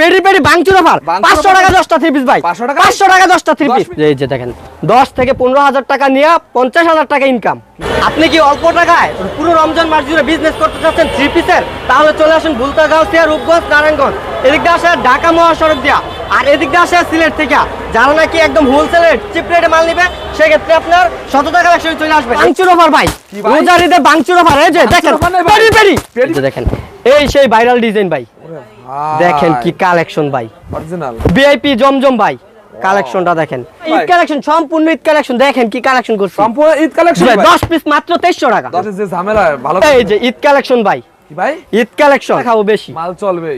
Peri peri বাংচুর offer. পাঁচশো? টাকা দশটা থ্রি পিস ভাই। 500 টাকা? পাঁচশো টাকা দশটা থ্রি দশ? পিস এই যে দেখেন দশ থেকে পনেরো হাজার টাকা নিয়ে পঞ্চাশ হাজার টাকা ইনকাম আপনি কি অল্প টাকায় পুরো রমজান মাস জুড়ে বিজনেস করতে চাচ্ছেন থ্রি পিসের তাহলে চলে আসুন রূপগঞ্জ নারায়ণগঞ্জ। এদিক দিয়ে আসে ঢাকা মহাসড়ক দিয়া। আর এদিক দিয়ে আসে সিলেট থেকে। যারা নাকি একদম হোলসেলের চিপ রেটে মাল নিবে সেক্ষেত্রে আপনার শত টাকা একশো চলে আসবে। বাংচুর অফার ভাই। কি রোজার ঈদে বাংচুর অফার। এই যে দেখেন? Peri peri. দেখেন এই সেই ভাইরাল ডিজাইন ভাই। দেখেন কি কালেকশন ভাই। অরিজিনাল ভিআইপি জমজম ভাই। কালেকশনটা দেখেন। ঈদ কালেকশন সম্পূর্ণ ঈদ কালেকশন দেখেন কি কালেকশন করছি। সম্পূর্ণ ঈদ কালেকশন ভাই, দশ পিস মাত্র তেইশশো টাকা। দশ যে ঝামেলা ভালো এই যে ঈদ কালেকশন ভাই। কি ভাই? ঈদ কালেকশন খাব বেশি। মাল চলবে।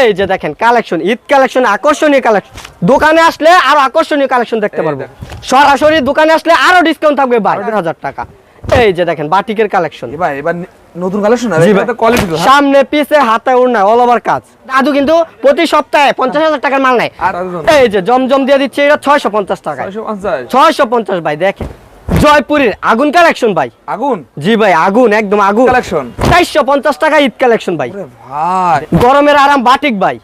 এই যে দেখেন কালেকশন ঈদ কালেকশন আকর্ষণীয় কালেকশন দোকানে আসলে আরও আকর্ষণীয় কালেকশন দেখতে পারব। সরাসরি দোকানে আসলে আরও ডিসকাউন্ট থাকবে ভাই। হাজার টাকা। এই যে দেখেন বাটিকের কালেকশন ভাই এবার নতুন কালেকশন এটা। কোয়ালিটি? সামনে পিছে হাতে ওড়না অল ওভার কাজ। দাদু কিন্তু প্রতি সপ্তাহে পঞ্চাশ হাজার টাকার মাল আর এই যে জমজম দিয়ে দিচ্ছে এটা ছয়শো পঞ্চাশ টাকায়। 650 ভাই দেখেন। জয়পুরের আগুন কালেকশন ভাই। আগুন? জি ভাই আগুন একদম আগুন। কালেকশন চারশো পঞ্চাশ টাকা ঈদ কালেকশন ভাই। ভাই। গরমের আরাম বাটিক ভাই।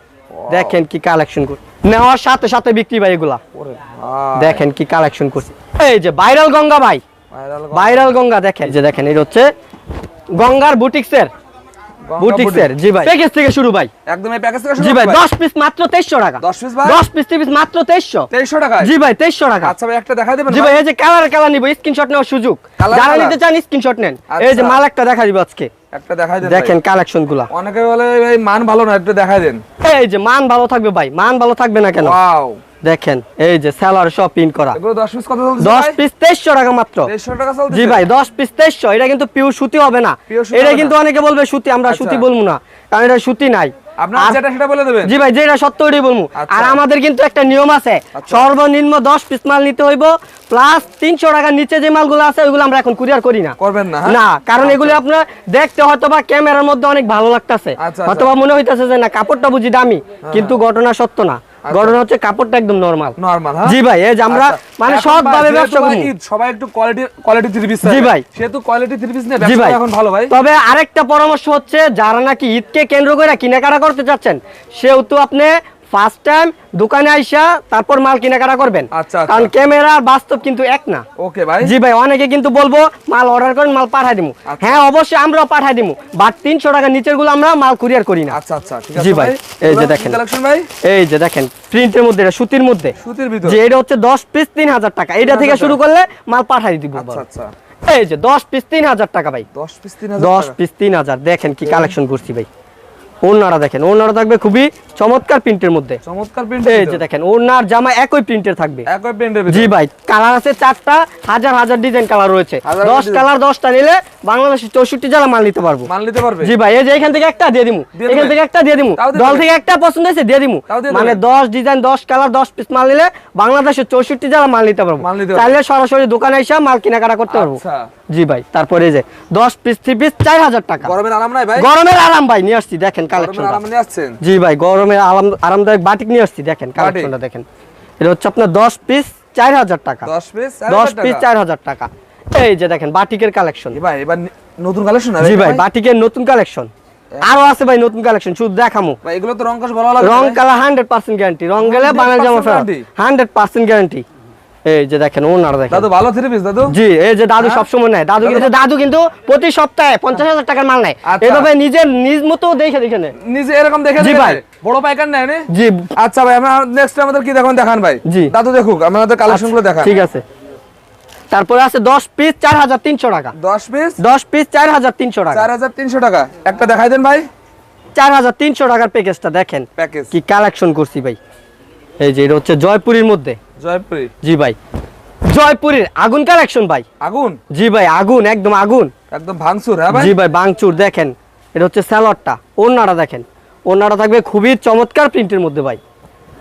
দেখেন কি কালেকশন কর নেওয়ার সাথে সাথে বিক্রি ভাই এগুলা। দেখেন কি কালেকশন করছি এই যে ভাইরাল গঙ্গা ভাই। ভাইরাল গঙ্গা। দেখেন যে দেখেন এটা হচ্ছে গঙ্গার বুটিক্সের। বুটিক্সের জি ভাই। প্যাকেজ থেকে শুরু ভাই। একদম এই প্যাকেজ থেকে শুরু জি ভাই ভাই। দশ পিস মাত্র তেইশশো টাকা। 10 piece ভাই? দশ পিস পিস মাত্র তেইশশো। 2300 টাকা জি ভাই তেইশশো টাকা। আচ্ছা ভাই একটা দেবেন জি ভাই এই যে কালার কালার নিব স্ক্রিনশট নেওয়ার সুযোগ। যারা নিতে চান স্ক্রিনশট নেন। আচ্ছা। এই যে মাল একটা দেখা দিব আজকে। একটা দেখাই দেন দেখেন কালেকশনগুলা। অনেকে বলে ভাই মান ভালো না একটু দেখাই দেন। এই যে মান ভালো থাকবে ভাই মান ভালো থাকবে না কেন? ওয়াও দেখেন এই যে সেলার সব প্রিন্ট করা। এগুলো 10 পিস কত চলছে দশ ভাই? পিস তেইশশো টাকা মাত্র। 2300 টাকা চলছে জি ভাই দশ পিস তেইশশো এটা কিন্তু পিওর সুতি হবে না। এটা কিন্তু অনেকে বলবে সুতি আমরা আচ্ছা। সুতি বলব না কারণ এটা সুতি নাই। আপনার যেটা সেটা বলে দেবেন। জি ভাই যেটা সত্য বলব। আচ্ছা। আর আমাদের কিন্তু একটা নিয়ম আছে আচ্ছা। সর্বনিম্ন দশ পিস মাল নিতে হইব প্লাস তিনশো টাকার নিচে যে মালগুলো আছে ওইগুলো আমরা এখন কুরিয়ার করি না। করবেন না হ্যাঁ? না কারণ এগুলো আপনার দেখতে হয়তো বা ক্যামেরার মধ্যে অনেক ভালো লাগতেছে। হয়তো বা মনে হইতাছে যে না কাপড়টা বুঝি দামি কিন্তু ঘটনা সত্য না। ঘটনা হচ্ছে কাপড়টা একদম নরমাল নরমাল হ্যাঁ? জি ভাই এই যে আমরা আচ্ছা। মানে ভাবে ব্যবসা করি। সবাই একটু কোয়ালিটি কোয়ালিটি থ্রি পিস জি ভাই। সেহেতু কোয়ালিটি থ্রি পিস নিয়ে ব্যবসা এখন ভালো ভাই। তবে আরেকটা পরামর্শ হচ্ছে যারা নাকি ঈদকে কেন্দ্র করে কেনাকাটা করতে চাচ্ছেন সেহেতু আপনি ফার্স্ট টাইম দোকানে আইসা তারপর মাল কেনাকাটা করবেন। আচ্ছা, আচ্ছা। কারণ ক্যামেরা বাস্তব কিন্তু এক না। ওকে ভাই। জি ভাই অনেকে কিন্তু বলব মাল অর্ডার করেন মাল পাঠাই দিমু। আচ্ছা। হ্যাঁ অবশ্যই আমরাও পাঠাই দিমু। বাট তিনশো টাকা নিচেরগুলো আমরা মাল কুরিয়ার করি না। আচ্ছা আচ্ছা ঠিক আছে জি ভাই, এই যে দেখেন। ভাই? এই যে দেখেন প্রিন্টের মধ্যে এটা সুতির মধ্যে। সুতির ভিতর? যে এটা হচ্ছে দশ পিস তিন হাজার টাকা। এটা থেকে শুরু করলে মাল পাঠাই দিব আচ্ছা আচ্ছা। এই যে দশ পিস তিন হাজার টাকা ভাই। 10 পিস 3000 দশ টাকা। পিস তিন হাজার। দেখেন কি কালেকশন করছি ভাই। ওনারা দেখেন ওনারা থাকবে খুবই চমৎকার প্রিন্টের মধ্যে। চমৎকার প্রিন্ট এই যে দেখেন ওনার জামা একই প্রিন্টের থাকবে। একই প্রিন্টের জি ভাই কালার আছে চারটা হাজার হাজার ডিজাইন কালার রয়েছে। হাজার দশ design। কালার দশটা নিলে বাংলাদেশের চৌষট্টি জেলা মাল নিতে পারব। মাল নিতে পারবে। জি ভাই এই যে এখান থেকে একটা দিয়ে দিমু। এখান থেকে একটা দিয়ে দিমু। দল থেকে একটা পছন্দ হয়েছে দিয়ে দিমু। মানে দেবে? দশ ডিজাইন দশ কালার দশ পিস মাল নিলে বাংলাদেশের চৌষট্টি জেলা মাল নিতে পারব। মাল নিতে পারব। চাইলে সরাসরি দোকানে এসে মাল কেনাকাটা করতে পারব। আচ্ছা। জি ভাই তারপরে এই যে দশ পিস থ্রি পিস চার হাজার টাকা। গরমের আরাম নাই ভাই? গরমের আরাম ভাই নিয়ে আসছি দেখেন কালেকশন গরমের আরাম নিয়ে আসছেন? জি ভাই গরমের আরাম আরামদায়ক বাটিক নিয়ে আসছি দেখেন কালেকশনটা দেখেন। এটা হচ্ছে আপনার দশ পিস চার হাজার টাকা। 10 পিস দশ পিস চার হাজার টাকা। এই যে দেখেন বাটিকের কালেকশন ভাই এবার নতুন কালেকশন জি ভাই বাটিকের নতুন কালেকশন আরও আছে ভাই নতুন কালেকশন শুধু দেখামো। ভাই এগুলো তো রং কস ভালো লাগে রং কালার হান্ড্রেড পার্সেন্ট গ্যারান্টি রং গেলে 100% জামা? হান্ড্রেড পার্সেন্ট গ্যারান্টি এই যে দেখেন ওনারা দেখেন। দাদু ভালো থ্রি পিস দাদু? জি এই যে দাদু হ্যাঁ? সবসময় নেয়। দাদু কিন্তু দাদু কিন্তু প্রতি সপ্তাহে পঞ্চাশ হাজার টাকার মাল নেয়। আচ্ছা। এভাবে নিজের নিজ মতো দেখে দেখে নেয়। নিজে এরকম দেখে জি ভাই। বড় পাইকার নেয় নে? জি। আচ্ছা ভাই আমরা নেক্সট আমাদের কি দেখান দেখান ভাই? জি। দাদু দেখুক আমাদের কালেকশনগুলো দেখান ঠিক আছে। তারপরে আছে দশ পিস চার হাজার তিনশো টাকা। 10 পিস দশ পিস চার হাজার তিনশো টাকা। 4300 টাকা। একটা দেখাই দেন ভাই। চার হাজার তিনশো টাকার প্যাকেজটা দেখেন। প্যাকেজ কি কালেকশন করছি ভাই। এই যে এটা হচ্ছে জয়পুরীর মধ্যে। জয়পুরি? জি ভাই। জয়পুরীর আগুন কালেকশন ভাই। আগুন? জি ভাই আগুন একদম আগুন। একদম ভাঙচুর হ্যাঁ ভাই? জি ভাই ভাঙচুর দেখেন। এটা হচ্ছে স্যালাডটা ওনারা দেখেন। ওনারা থাকবে খুবই চমৎকার প্রিন্টের মধ্যে ভাই।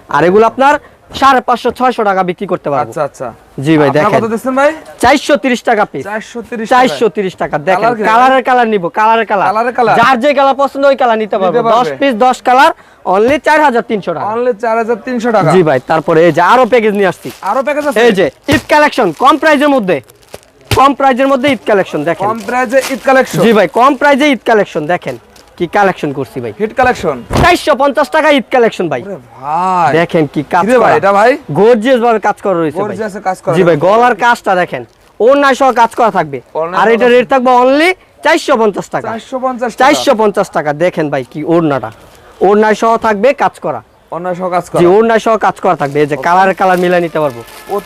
আর এগুলো আপনার সাড়ে পাঁচশো ছয়শো টাকা বিক্রি করতে পারব। আচ্ছা আচ্ছা। জি ভাই দেখেন। ভাই? চারশো তিরিশ টাকা পিস চারশো তিরিশ টাকা। দেখেন কালারের কালার নিবো কালারের কালার। যার যে কালার পছন্দ ওই কালার নিতে পারব। দশ পিস দশ কালার অনলি চার হাজার তিনশো টাকা। অনলি 4300 টাকা। জি ভাই তারপরে এই যে আরও প্যাকেজ নিয়ে আসছি। আরও প্যাকেজ আছে? এই যে ঈদ কালেকশন কম প্রাইজের মধ্যে। কম প্রাইজের মধ্যে ঈদ কালেকশন দেখেন। কম প্রাইজে ঈদ কালেকশন জি ভাই কম প্রাইজে ঈদ কালেকশন দেখেন। কি কালেকশন করছি ভাই? হিট কালেকশন চারশো পঞ্চাশ টাকা ঈদ কালেকশন ভাই। ভাই। দেখেন কি কাজ কিরে ভাই এটা ভাই? গর্জিয়াস ভাবে কাজ করা রয়েছে Gorgeous কাজ করা জি ভাই গলার কাজটা দেখেন। ওড়নায় সহ কাজ করা থাকবে। আর এটা রেট থাকবে অনলি চারশো পঞ্চাশ টাকা। চারশো পঞ্চাশ চারশো পঞ্চাশ টাকা। দেখেন ভাই কি ওড়নাটা। ওড়নায় সহ থাকবে কাজ করা। অন্য সহ কাজ জি করা সহ কাজ করা থাকবে। এই যে কালারে কালার মিলাই নিতে পারব।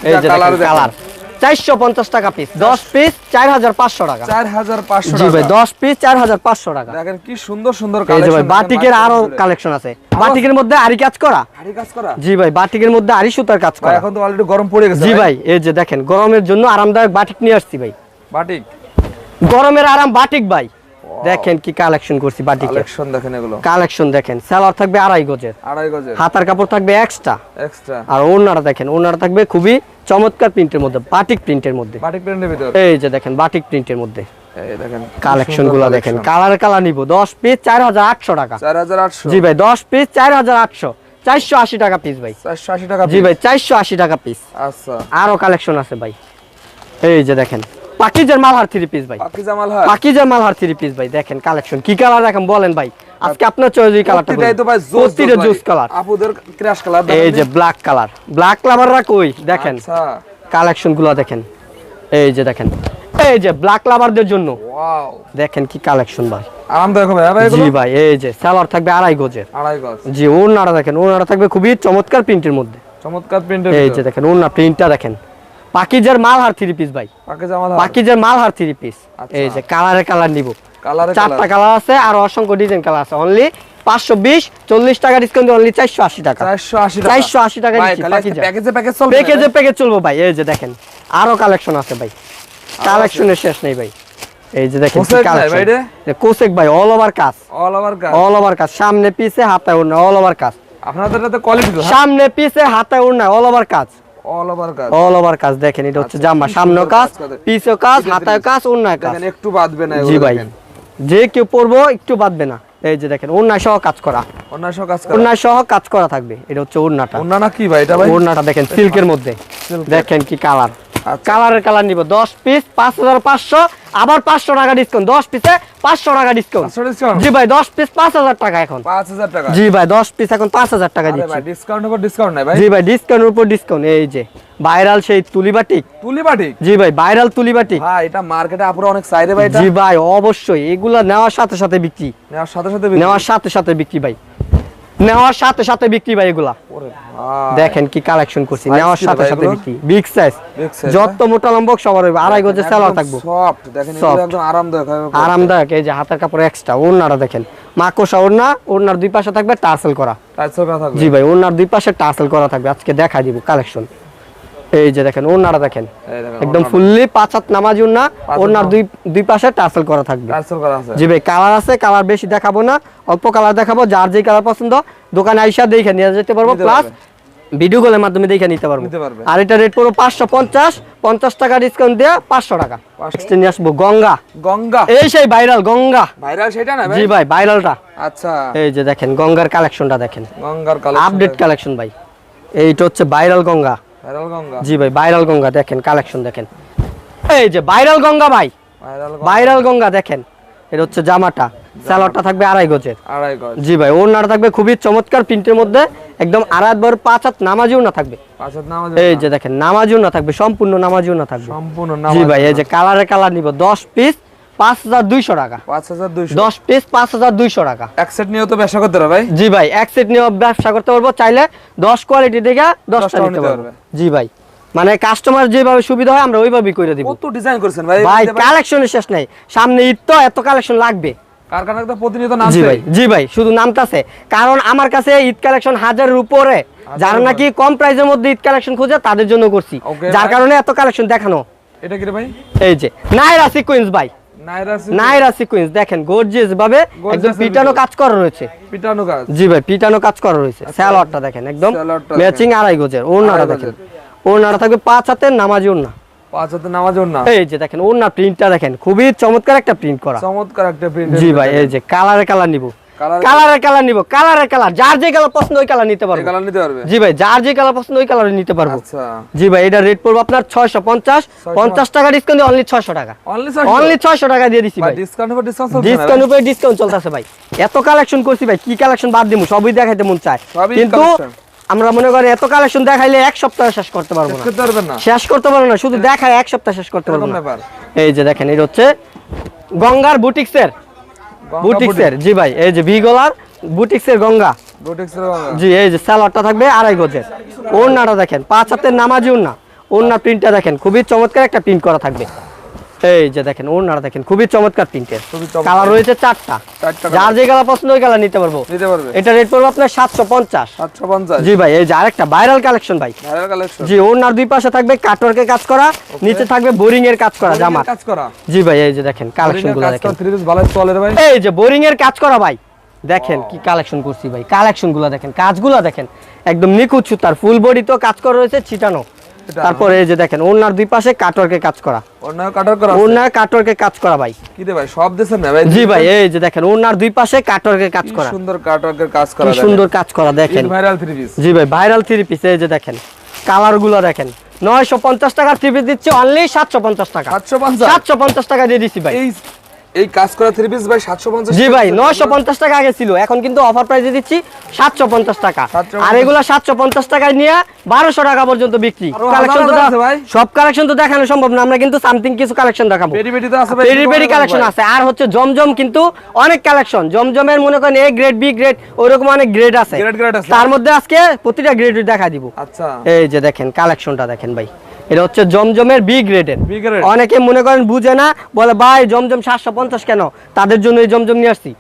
এই যে কালার চারশো পঞ্চাশ টাকা পিস দশ পিস চার হাজার পাঁচশো টাকা। চার হাজার পাঁচশো জি ভাই দশ পিস চার হাজার পাঁচশো টাকা। দেখেন কি সুন্দর সুন্দর ভাই বাটিকের আরও কালেকশন আছে। বাটিকের মধ্যে আরি কাজ করা? ভারী কাজ করা? জি ভাই বাটিকের মধ্যে আরি সুতার কাজ করা। এখন তো অলরেডি গরম পড়ে গেছে জি ভাই। এই যে দেখেন গরমের জন্য আরামদায়ক বাটিক নিয়ে আসছি ভাই। বাটিক? গরমের আরাম বাটিক ভাই। দেখেন কি কালেকশন করছি বাটিক। কালেকশন দেখেন এগুলো। কালেকশন দেখেন সালোয়ার থাকবে আড়াই গজের। আড়াই গজের। হাতার কাপড় থাকবে এক্সট্রা এক্সট্রা আর ওড়নাটা দেখেন ওড়নাটা থাকবে খুবই চমৎকার প্রিন্টের মধ্যে বাটিক প্রিন্টের মধ্যে। বাটিক প্রিন্টের ভিতর? এই যে দেখেন বাটিক প্রিন্টের মধ্যে। এই দেখেন কালেকশনগুলো দেখেন কালার কালার নিব দশ পিস টাকা। জি ভাই পিস টাকা পিস ভাই। টাকা জি ভাই চারশো আশি টাকা পিস আচ্ছা। আরও কালেকশন আছে ভাই। এই যে দেখেন পাকিজের মালহার থ্রি পিস ভাই। পাকিজের মালহার থ্রি পিস ভাই দেখেন কালেকশন কি কালার দেখেন বলেন ভাই। আজকে আপনার চয়েস এই কালারটা প্রতিটাই তো ভাই প্রতিটা জুস কালার আপুদের ক্র্যাশ কালার এই যে ব্ল্যাক কালার ব্ল্যাক কালাররা কই? দেখেন। আচ্ছা। কালেকশনগুলো দেখেন। এই যে দেখেন। এই যে ব্ল্যাক লাভারদের জন্য। ওয়াও দেখেন কি কালেকশন ভাই। আরামদায়ক হবে হ্যাঁ ভাই জি ভাই এই যে সালোয়ার থাকবে আড়াই গজের। আড়াই গজ। জি ওড়নাটা দেখেন ওড়নাটা থাকবে খুবই চমৎকার প্রিন্টের মধ্যে। চমৎকার প্রিন্টের এই যে দেখেন ওড়না প্রিন্টটা দেখেন। পাকিজার মালহার থ্রি পিস ভাই। পাকিজার মালহার? Three piece. এই যে কালারে কালার নিব। চারটা কালার আছে আর অসংখ্য ডিজাইন কালার আছে। অনলি পাঁচশো বিশ চল্লিশ টাকা ডিসকাউন্ট অনলি চারশো আশি টাকা। চারশো আশি টাকা। প্যাকেজে প্যাকেজ চলবে ভাই? এই যে দেখেন আরও কালেকশন আছে ভাই। কালেকশনের শেষ নেই ভাই। এই যে দেখেন কোসেক ভাই, অল ওভার কাজ অল ওভার কাজ অল ওভার কাজ সামনে পিছে হাতায় ওড়না অল ওভার কাজ আপনাদের কোয়ালিটি হ্যাঁ? সামনে পিছে হাতায় ওড়না অল ওভার কাজ অল ওভার কাজ। অল ওভার কাজ দেখেন এটা হচ্ছে আচ্ছা, জামা কি কাজ কাজ কাজ হাতায় কাজ কাজ। দেখেন একটু বাদবে না জি ভাই। যে কেউ পরবো একটু বাদবে না। এই যে দেখেন ওড়নায় সহ কাজ করা। অন্য সহ কাজ করা। সহ কাজ করা থাকবে। এটা হচ্ছে ওড়নাটা অন্য না কি ভাই? এটা ভাই? দেখেন সিল্কের মধ্যে। দেখেন কি কালার। কালারের কালার নিব। দশ পিস পাঁচ হাজার পাঁচশো আবার পাঁচশো টাকা ডিসকাউন্ট দশ পিসে পাঁচশো টাকা ডিসকাউন্ট জি ভাই দশ পিস পাঁচ হাজার টাকা এখন। পাঁচ হাজার টাকা। জি ভাই দশ পিস এখন পাঁচ হাজার টাকা দিচ্ছি। ভাই ডিসকাউন্ট উপর ডিসকাউন্ট নাই ভাই। জি ভাই ডিসকাউন্টের উপর ডিসকাউন্ট এই যে ভাইরাল সেই তুলিবাটিক তুলি বাটি? জি ভাই ভাইরাল তুলিবাটিক ভাই এটা মার্কেটে আপুরা অনেক চাইরে ভাই এটা। জি ভাই অবশ্যই। এগুলা নেওয়ার সাথে সাথে বিক্রি। নেওয়ার সাথে সাথে বিক্রি। নেওয়ার সাথে সাথে বিক্রি ভাই। নেওয়ার সাথে সাথে বিক্রি ভাই এগুলা। দেখেন কি কালেকশন করছি নেওয়ার সাথে সাথে বিক্রি। বিগ সাইজ যত মোটা লম্বক সবার হবে আড়াই গজের সালোয়ার থাকব। সফট দেখেন একদম আরামদায়ক আরামদায়ক এই যে হাতের কাপড় এক্সট্রা ওড়নাটা দেখেন। মাকোসা ওড়না ওড়নার দুই পাশে থাকবে টাসেল করা। টাসেল করা থাকবে। জি ভাই ওড়নার দুই পাশে টাসেল করা থাকবে। আজকে দেখাই দিব কালেকশন এই যে দেখেন ওড়নাটা দেখেন। দেখেন একদম ফুললি পাঁচ হাত নামাজ ওড়নার নামাজ। দুই দুই পাশে টার্সেল করা থাকবে। টাইটসের করা আছে। জি ভাই কালার আছে কালার বেশি দেখাবো না। অল্প কালার দেখাবো যার যে কালার পছন্দ। দোকানে আইসা দেখে নিয়ে যেতে পারব প্লাস ভিডিও কলের মাধ্যমে দেখে নিতে পারব। আর এটা রেট পড়ব পাঁচশো পঞ্চাশ। পঞ্চাশ টাকা ডিসকাউন্ট দিয়ে পাঁচশো টাকা। নিয়ে আসব গঙ্গা। গঙ্গা? এই সেই ভাইরাল গঙ্গা। ভাইরাল সেটা না ভাই? জি ভাই ভাইরালটা আচ্ছা। এই যে দেখেন গঙ্গার কালেকশনটা দেখেন। গঙ্গার কালেকশন আপডেট কালেকশন ভাই। এইটা হচ্ছে ভাইরাল গঙ্গা। জি ভাই ভাইরাল গঙ্গা দেখেন কালেকশন দেখেন। এই যে ভাইরাল গঙ্গা ভাই ভাইরাল গঙ্গা দেখেন। এটা হচ্ছে জামাটা। স্যালোয়ারটা থাকবে আড়াই গজের। আড়াই গজ। জি ভাই ওড়নাটা থাকবে খুবই চমৎকার প্রিন্টের মধ্যে। একদম আড়াই বর পাঁচ হাত নামাজিও না থাকবে। এই যে দেখেন নামাজিও না থাকবে সম্পূর্ণ নামাজিও না থাকবে। সম্পূর্ণ জি ভাই এই যে কালারে কালার নিব দশ পিস পাঁচ হাজার দুইশো টাকা। পাঁচ হাজার দুইশো। দশ পিস পাঁচ হাজার দুইশো টাকা। এক সেট নিয়েও তো ব্যবসা করতে হবে ভাই? জি ভাই এক সেট নিয়ে ব্যবসা করতে পারব চাইলে দশ কোয়ালিটি দেখে দশটা নিতে নিতে পারবে। জি ভাই মানে কাস্টমার যেভাবে সুবিধা হয় আমরা ওইভাবেই করে দিব। কত ডিজাইন করেছেন ভাই? ভাই ভাই। কালেকশনের শেষ নাই। সামনে ঈদ তো এত কালেকশন লাগবে। কারখানা তো প্রতিনিয়ত জি ভাই জি ভাই শুধু নামতাছে। কারণ আমার কাছে ঈদ কালেকশন হাজারের উপরে। যারা নাকি কম প্রাইসের মধ্যে ঈদ কালেকশন খুঁজে তাদের জন্য করছি। যার কারণে এত কালেকশন দেখানো। এটা কি রে ভাই? এই যে নাইরা সিকোয়েন্স ভাই। নাইরা সিকোয়েন্স। দেখেন গর্জিয়াস ভাবে একদম পিটানো কাজ করা রয়েছে। পিটানো কাজ। জি ভাই পিটানো কাজ করা রয়েছে। স্যালোয়ারটা দেখেন একদম। ম্যাচিং আড়াই গজের ওড়নাটা দেখেন। ওড়নাটা থাকবে পাঁচ হাতের নামাজি ওড়না। পাঁচ হাতে নামাজ না এই যে দেখেন ওড়না প্রিন্টটা দেখেন খুবই চমৎকার একটা প্রিন্ট করা। চমৎকার একটা প্রিন্ট জি ভাই এই যে কালারে কালার নিব। কালারের কালার নিব কালারের কালার যার যে কালার পছন্দ ওই কালার নিতে পারব। কালার নিতে পারবে? জি ভাই যার যে কালার পছন্দ ওই কালার নিতে পারব। আচ্ছা। জি ভাই এটা রেট পড়বে আপনার ছয়শো পঞ্চাশ। পঞ্চাশ টাকা ডিসকাউন্ট অনলি ছয়শো টাকা। অনলি অনলি ছয়শো টাকা দিয়ে দিচ্ছি ভাই ডিসকাউন্ট উপর ডিসকাউন্ট চলছে ডিসকাউন্ট উপরে ডিসকাউন্ট চলতেছে ভাই। এত কালেকশন করছি ভাই কি কালেকশন বাদ দিমু সবই দেখাইতে মন চায়। কিন্তু আমরা মনে করি এত কালেকশন দেখাইলে এক সপ্তাহ শেষ করতে পারব শেষ না করতে পারবেন না। শেষ করতে পারব না শুধু দেখায় এক সপ্তাহ শেষ করতে পারব না। এই যে দেখেন এটা হচ্ছে গঙ্গার বুটিক্সের বুটিক্সের জি ভাই এই যে ভিগোলার বুটিক্সের গঙ্গা। জি এই যে স্যালাডটা থাকবে আড়াই গজের। ওড়নাটা দেখেন পাঁচ হাতের নামাজি ওড়না। ওড়না প্রিন্টটা দেখেন খুবই চমৎকার একটা প্রিন্ট করা থাকবে। এই যে দেখেন ওড়নাটা দেখেন খুবই চমৎকার প্রিন্টের কালার রয়েছে চারটা। যার যে কালার পছন্দ ওই কালার নিতে পারব। নিতে পারবে। এটা রেট পড়বে আপনার সাতশো পঞ্চাশ। জি ভাই এই যে আরেকটা ভাইরাল কালেকশন ভাই। জি ওড়নার দুই পাশে থাকবে কাটওয়ার্কের কাজ করা নিচে থাকবে বোরিং এর কাজ করা জামার। কাজ করা। জি ভাই এই যে দেখেন কালেকশনগুলো দেখেন। এই যে বোরিং এর কাজ করা ভাই। দেখেন কি কালেকশন করছি ভাই কালেকশনগুলো দেখেন কাজগুলো দেখেন। একদম নিখুঁত সুতার ফুল বডি তো কাজ করা রয়েছে ছিটানো। তারপরে এই যে দেখেন ওনার দুই পাশে কাটওয়ার্কের কাজ করা। অন্য কাটার করা ওনার কাটওয়ার্কের কাজ করা ভাই। কি রে ভাই সব দেশের না ভাই? জি ভাই এই যে দেখেন ওনার দুই পাশে কাটওয়ার্কের কাজ কি করা। সুন্দর কাটওয়ার্কের কাজ করা কি সুন্দর কাজ করা দেখেন। ভাইরাল থ্রি পিস জি ভাই ভাইরাল থ্রি পিস এই যে দেখেন কালারগুলো দেখেন। নয়শো পঞ্চাশ টাকার থ্রি পিস দিচ্ছি অনলি সাতশো পঞ্চাশ টাকা। সাতশো পঞ্চাশ। সাতশো পঞ্চাশ টাকা দিয়ে দিচ্ছি ভাই। এই কাজ করা থ্রি পিস ভাই সাতশো পঞ্চাশ জি ভাই নয়শো পঞ্চাশ টাকা আগে ছিল এখন কিন্তু অফার প্রাইসে দিচ্ছি সাতশো পঞ্চাশ টাকা। আর এগুলো সাতশো পঞ্চাশ টাকায় নিয়ে বারোশো টাকা পর্যন্ত বিক্রি। কালেকশন তো ভাই। সব কালেকশন তো দেখানো সম্ভব না আমরা কিন্তু সামথিং কিছু কালেকশন দেখাবো। পেরি পেটি তো আছে ভাই পেরি পেরি কালেকশন আছে আর হচ্ছে জমজম কিন্তু অনেক কালেকশন জমজমের মনে করেন এ গ্রেড বি গ্রেড ওইরকম অনেক গ্রেড আছে। গ্রেড গ্রেড আছে। তার মধ্যে আজকে প্রতিটা গ্রেড দেখা দিব। আচ্ছা। এই যে দেখেন কালেকশনটা দেখেন ভাই। এটা হচ্ছে জমজমের বি গ্রেডের অনেকে মনে করেন বুঝে না বলে ভাই জমজম সাতশো পঞ্চাশ কেন? তাদের জন্য এই জমজম নিয়ে আসছি।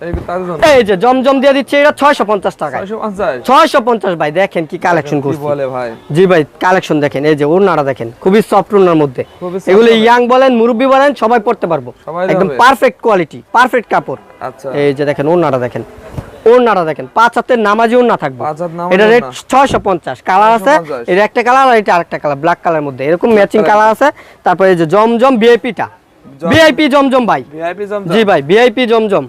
এই যে জমজম দিয়ে দিচ্ছে এটা ছয়শো পঞ্চাশ টাকায়। ছয়শো পঞ্চাশ? ভাই দেখেন কি কালেকশন করছি। বলে ভাই। জি ভাই কালেকশন দেখেন এই যে ওড়নাটা দেখেন খুবই সফট ওড়নার মধ্যে। এগুলো ইয়াং বলেন মুরব্বী বলেন সবাই পড়তে পারব। একদম পারফেক্ট কোয়ালিটি পারফেক্ট কাপড়। আচ্ছা। এই যে দেখেন ওড়নাটা দেখেন। ওড়নাটা দেখেন পাঁচ হাতের নামাজি ওড়না থাকবে। এটা রেট ছয়শো পঞ্চাশ কালার আছে 650 এটা একটা কালার আর এটা আরেকটা কালার ব্ল্যাক কালার মধ্যে। এরকম ম্যাচিং কালার। আছে তারপরে এই যে জমজম ভিআইপিটা ভিআইপি জমজম ভাই। জি ভাই ভিআইপি জমজম।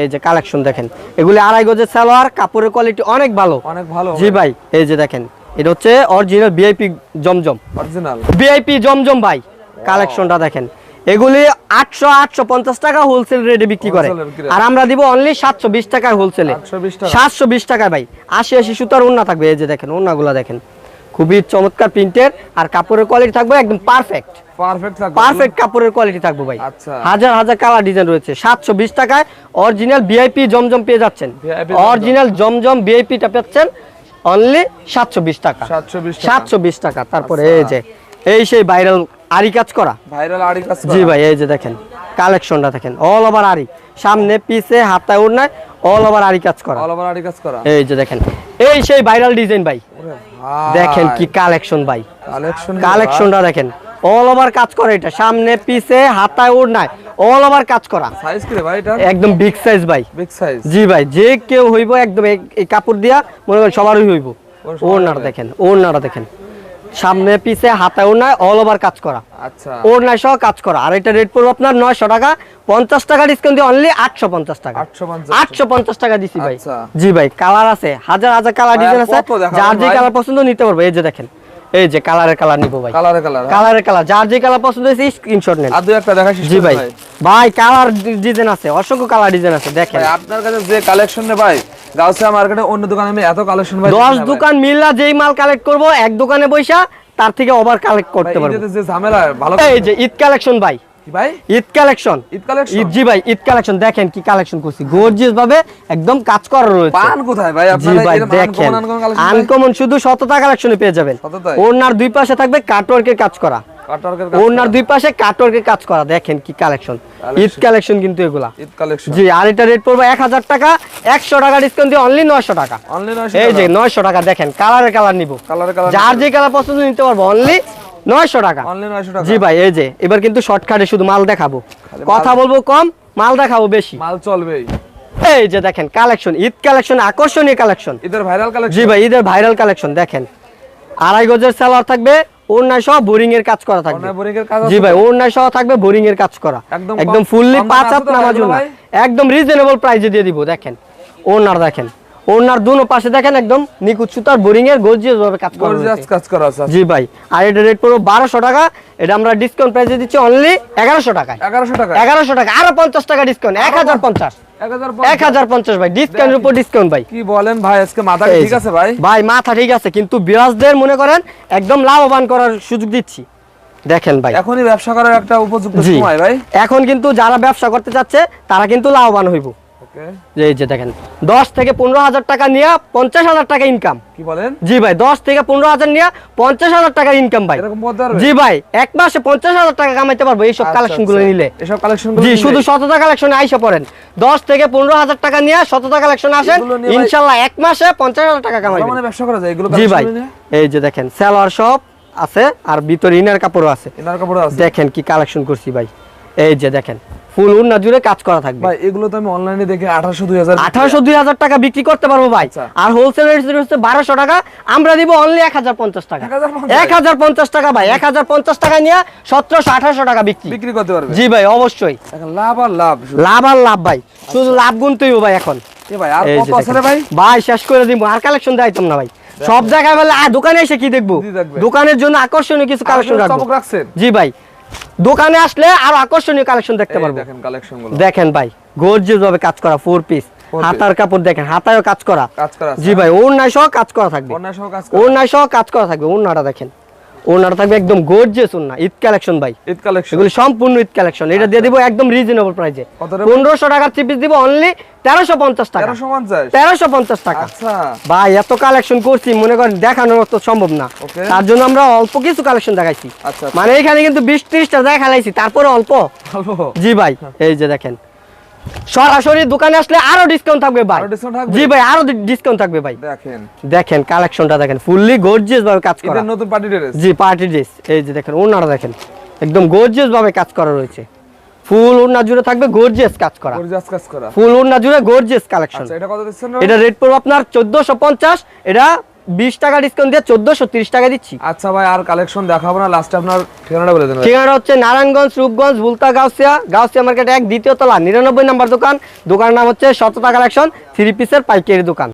এই যে কালেকশন দেখেন এগুলি আড়াই গজের সালোয়ার কাপড়ের কোয়ালিটি অনেক ভালো। অনেক ভালো। জি ভাই এই যে দেখেন এটা হচ্ছে অরিজিনাল ভিআইপি জমজম। অরিজিনাল ভিআইপি জমজম ভাই কালেকশনটা দেখেন। এগুলি আটশো আটশো পঞ্চাশ টাকা হোলসেল রেটে বিক্রি করে। আর আমরা দিব অনলি সাতশো বিশ টাকায় হোলসেলে সাতশো বিশ টাকায় ভাই। আশি আশি সুতার ওন্না থাকবে এই যে দেখেন ওন্নাগুলো দেখেন। খুবই চমৎকার প্রিন্টের আর কাপড়ের কোয়ালিটি থাকবে একদম পারফেক্ট পারফেক্ট কাপড়ের কোয়ালিটি থাকবে ভাই। আচ্ছা। হাজার হাজার কালার ডিজাইন রয়েছে। সাতশো বিশ টাকায় অরিজিনাল ভিআইপি জমজম পেয়ে যাচ্ছেন। অরিজিনাল জমজম। ভিআইপিটা পাচ্ছেন অনলি সাতশো বিশ টাকা। সাতশো বিশ টাকা। তারপরে আচ্ছা। এই যে এই সেই ভাইরাল আরি কাজ করা? ভাইরাল আড়ি কাজ জি ভাই এই যে দেখেন কালেকশনটা দেখেন অল ওভার আরি সামনে পিছে হাতায় ওড়নায় অল ওভার আরি কাজ করা। অল ওভার আড়ি কাজ করা। এই যে দেখেন এই সেই ভাইরাল ডিজাইন ভাই। দেখেন কি কালেকশন ভাই। কালেকশন কালেকশনটা দেখেন অল ওভার কাজ করা এটা। সামনে পিছে হাতায় ওড়নায় অল ওভার কাজ করা। সাইজ কি ভাই এটা? একদম বিগ সাইজ ভাই। বিগ সাইজ জি ভাই যে কেউ হইব একদম এই- কাপড় দিয়া মনে করেন সবারই হইব। ওড়নাটা। দেখেন ওড়নাটা দেখেন। সামনে পিছে হাতায় নাই অল ওভার কাজ করা। আচ্ছা। ওড়নায় সহ কাজ করা। আর এটা রেট পড়বে আপনার নয়শো টাকা। পঞ্চাশ টাকা ডিসকাউন্ট দিয়ে অনলি আটশো পঞ্চাশ টাকা। 850 আটশো পঞ্চাশ টাকা দিছি ভাই। আচ্ছা। জি ভাই কালার আছে। হাজার হাজার কালার ডিজাইন আছে। যার যে? কালার পছন্দ নিতে পারবে। এই যে দেখেন। এই যে কালারের কালার নিবো ভাই। কালারে কালার কালারের কালার যার যে কালার পছন্দ হয়েছে স্ক্রিনশট নেন। আর দুই একটা দেখা শেষ জি ভাই। ভাই কালার ডিজাইন আছে অসংখ্য কালার ডিজাইন আছে দেখেন। আপনার কাছে যে কালেকশন নে ভাই গাউসিয়া মার্কেটে অন্য দোকানে আমি এত কালেকশন ভাই দশ দেখি না ভাই। দোকান মিললা যেই মাল কালেক্ট করব এক দোকানে বইসা তার থেকে ওভার কালেক্ট করতে পারব। এই যে ঈদ কালেকশন ভাই। ভাই? ঈদ কালেকশন। ঈদ কালেকশন? ঈদ জি ভাই ঈদ কালেকশন। দেখেন কি কালেকশন করছি। গর্জিয়াস ভাবে একদম কাজ করা রয়েছে। পান কোথায় ভাই? আপনারা ভাই দেখেন। uncommon uncommon collection ভাই? আনকমন শুধু শততা কালেকশনে পেয়ে যাবেন। ওনার দুই পাশে থাকবে কাটওয়ার্কের কাজ করা। ওনার দুই পাশে কাটওয়ার্কের কাজ করা। দেখেন কি কালেকশন। ঈদ কালেকশন কিন্তু এগুলা। ঈদ কালেকশন। জি আর এটা রেট পড়বে এক হাজার টাকা। একশো টাকা ডিসকাউন্ট দিয়ে অনলি নয়শো টাকা। অনলি এই যে নয়শো টাকা দেখেন। কালারের কালার নিব। কালারে কালার যার যে কালার পছন্দ নিতে পারব অনলি নয়শো টাকা। অনলি 900 টাকা। জি ভাই এই যে এবার কিন্তু শর্টকাটে শুধু মাল দেখাবো। কথা বলব কম মাল দেখাবো বেশি। মাল চলবেই। এই যে দেখেন কালেকশন ঈদ কালেকশন আকর্ষণীয় কালেকশন ঈদের ভাইরাল জি ভাই ঈদের ভাইরাল কালেকশন দেখেন। আড়াই গজের সালোয়ার থাকবে ওড়নায় সহ বোরিং এর কাজ করা থাকবে। জি ভাই ওড়নায় সহ থাকবে বোরিং এর কাজ করা। একদম একদম ফুললি পাঁচ হাত তো নামাজ ভাইগুলো না ভাই? একদম রিজনেবল প্রাইসে দিয়ে দিব দেখেন। ওনার দেখেন। ওনার দুনো পাশে দেখেন একদম নিকুত সুতার বোরিং এর গর্জিয়াস ভাবে কাজ করা গর্জিয়াস কাজ করা আছে জি ভাই আর এটা রেট পড়ব বারোশো টাকা এটা আমরা ডিসকাউন্ট প্রাইসে দিচ্ছি অনলি এগারোশো টাকায়। এগারোশো টাকা এগারোশো টাকা আরও পঞ্চাশ টাকা ডিসকাউন্ট এক হাজার পঞ্চাশ। এক হাজার এক হাজার পঞ্চাশ ভাই ডিসকাউন্টের উপর ডিসকাউন্ট ভাই। কি বলেন ভাই আজকে মাথা ঠিক আছে ভাই? ভাই মাথা ঠিক আছে কিন্তু বিরাজদের মনে করেন একদম লাভবান করার সুযোগ দিচ্ছি। দেখেন ভাই। এখনই ব্যবসা করার একটা উপযুক্ত সময় ভাই। এখন কিন্তু যারা ব্যবসা করতে চাচ্ছে তারা কিন্তু লাভবান হইব। এই যে দেখেন দশ থেকে পনেরো হাজার টাকা নিয়ে পঞ্চাশ হাজার টাকা ইনকাম কি বলেন? জি ভাই দশ থেকে পনেরো হাজার নিয়ে পঞ্চাশ হাজার টাকার ইনকাম ভাই। এরকম করতে পারবে জি ভাই এক মাসে পঞ্চাশ হাজার টাকা কামাইতে পারব এইসব আচ্ছা, কালেকশনগুলো আচ্ছা। নিলে। এসব কালেকশন জি শুধু শততা কালেকশনে আইসা পড়েন। দশ থেকে পনেরো হাজার টাকা নিয়ে শততা কালেকশন আসেন এগুলো নিয়ে ভাই- ইনশাল্লাহ এক মাসে পঞ্চাশ হাজার টাকা কামাইবেন ব্যবসা করা যায় এগুলো জি ভাই এই যে দেখেন সব আছে আর ভিতরে ইনার কাপড়ও আছে। ইনার কাপড় আছে। দেখেন কি কালেকশন করছি ভাই। এই যে দেখেন ফুল উন্না জুড়ে কাজ করা থাকবে। ভাই এগুলো তো আমি অনলাইনে দেখে আঠারোশো দুই হাজার আঠারোশো দুই হাজার টাকা বিক্রি করতে পারব ভাই। আচ্ছা। আর হোলসেল রেট হচ্ছে বারোশো টাকা আমরা দিব অনলি এক হাজার পঞ্চাশ টাকা। 1050 এক হাজার পঞ্চাশ টাকা ভাই এক হাজার পঞ্চাশ টাকা নিয়ে সতেরোশো আঠারোশো টাকা বিক্রি। বিক্রি করতে পারবে? জি ভাই অবশ্যই। লাভ আর লাভ লাভ আর লাভ ভাই শুধু লাভ গুনতেই ভাই এখন। এ ভাই আর কত আছে রে ভাই? ভাই শেষ করে দিব আর কালেকশন দেখাইতাম না ভাই। সব জায়গায় বলে আ দোকানে এসে কি দেখব? দোকানের জন্য আকর্ষণীয় কিছু কালেকশন রাখব। জি ভাই। দোকানে আসলে আরও আকর্ষণীয় কালেকশন দেখতে পারব। দেখেন ভাই গর্জিয়াস ভাবে কাজ করা ফোর পিস হাতার কাপড় দেখেন হাতায়ও কাজ করা। কাজ করা জি ভাই ওর নাই সহ কাজ করা থাকবে। অন্যায় সহ কাজ করা। ওর নাই সহ কাজ করা থাকবে ওনাটা দেখেন। ওনাটা থাকবে একদম গর্জিয়াস ওনা ঈদ কালেকশন ভাই। ঈদ কালেকশন এগুলি সম্পূর্ণ ঈদ কালেকশন এটা দিয়ে দিব একদম রিজনেবল প্রাইসে কত রে? পনেরোশো টাকার থ্রি পিস দিব অনলি তেরোশো পঞ্চাশ টাকা। তেরোশো পঞ্চাশ? তেরোশো পঞ্চাশ টাকা। আচ্ছা। ভাই এত কালেকশন করছি মনে করেন দেখানোর তো সম্ভব না। তার জন্য আমরা অল্প কিছু কালেকশন দেখাইছি। আচ্ছা মানে এখানে কিন্তু বিশ ত্রিশটা দেখা খেলাইছি তারপরে অল্প। জি ভাই এই যে দেখেন। সরাসরি দোকানে আসলে আরও ডিসকাউন্ট থাকবে ভাই? জি ভাই আরও ডিসকাউন্ট থাকবে ভাই। দেখেন। দেখেন কালেকশনটা দেখেন ফুললি গর্জিয়াস ভাবে কাজ করা। ঈদের নতুন পার্টি ড্রেস জি পার্টি ড্রেস এই যে দেখেন ওনারা দেখেন। একদম গর্জিয়াস ভাবে কাজ করা রয়েছে। ফুল ওড়না জুড়ে থাকবে গর্জিয়াস কাজ করা। গর্জিয়াস কাজ করা। ফুল ওড়না জুড়ে গর্জিয়াস কালেকশন আচ্ছা এটা কত দিচ্ছেন এটা রেট পড়বে আপনার চোদ্দশো পঞ্চাশ এটা বিশ টাকা ডিসকাউন্ট দিয়ে চোদ্দশো তিরিশ টাকা দিচ্ছি। আচ্ছা ভাই আর কালেকশন দেখাবো না লাস্টে আপনার ঠিকানাটা বলে দেন। ঠিকানা হচ্ছে নারায়ণগঞ্জ রূপগঞ্জ ভুলতা গাউসিয়া। গাউসিয়া মার্কেট এক দ্বিতীয় তলা নিরানব্বই নাম্বার দোকান। দোকানের নাম হচ্ছে শতটা কালেকশন থ্রি পিসের পাইকারি দোকান।